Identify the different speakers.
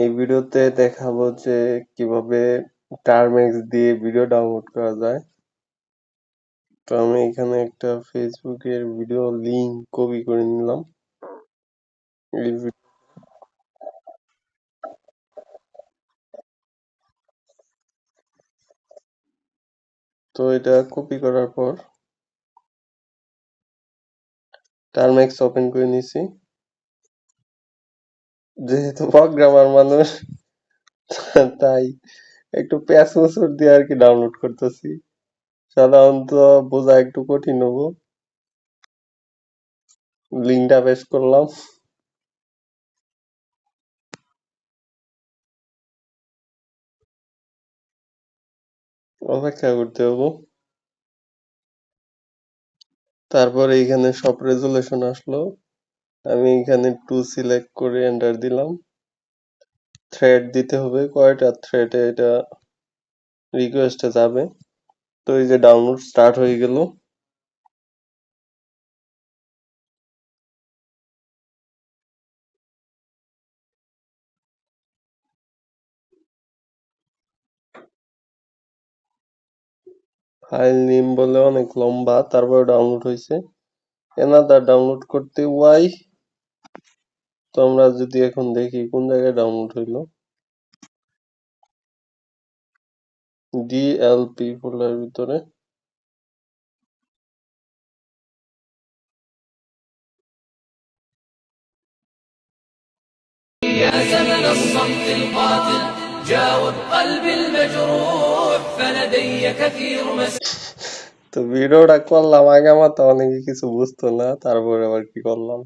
Speaker 1: এই ভিডিওতে দেখাবো যে কীভাবে টার্মেক্স দিয়ে ভিডিও ডাউনলোড করা যায়। তো আমি এখানে একটা ফেসবুকের ভিডিও লিংক কপি করে নিলাম। তো এটা কপি করার পর টার্মেক্স ওপেন করে নিছি। যেহেতু প্রোগ্রামার মানুষ, তাই একটু প্যাচ মুসুর দিয়ে আর কি ডাউনলোড করতেছি। সাধারণত বোঝা একটু কঠিন হব। লিঙ্কটা পেস্ট করলাম। অপেক্ষা করতে হব। তারপরে এখানে সব রেজুলেশন আসলো। আমি এখানে টু সিলেক্ট করে এন্টার দিলাম। থ্রেড দিতে হবে, কয়টা থ্রেডে এটা রিকোয়েস্টে যাবে। তো এই যে ডাউনলোড স্টার্ট হয়ে গেল। ফাইল নেম বলে অনেক লম্বা তারপরে ডাউনলোড হয়েছে। এনাদার ডাউনলোড করতে ওয়াই তো আমরা যদি এখন দেখি কোন জায়গায় ডাউনলোড হইলো ডিএলপি ফোল্ডারের ভিতরে
Speaker 2: يا زمن الصمت القاتل جاوب قلبي المجروح فلدي كثير مسائل
Speaker 1: তো ভিডিওটা করলাম আগে আমার তো অনেকে কিছু বুঝতো না তারপরে আবার কি করলাম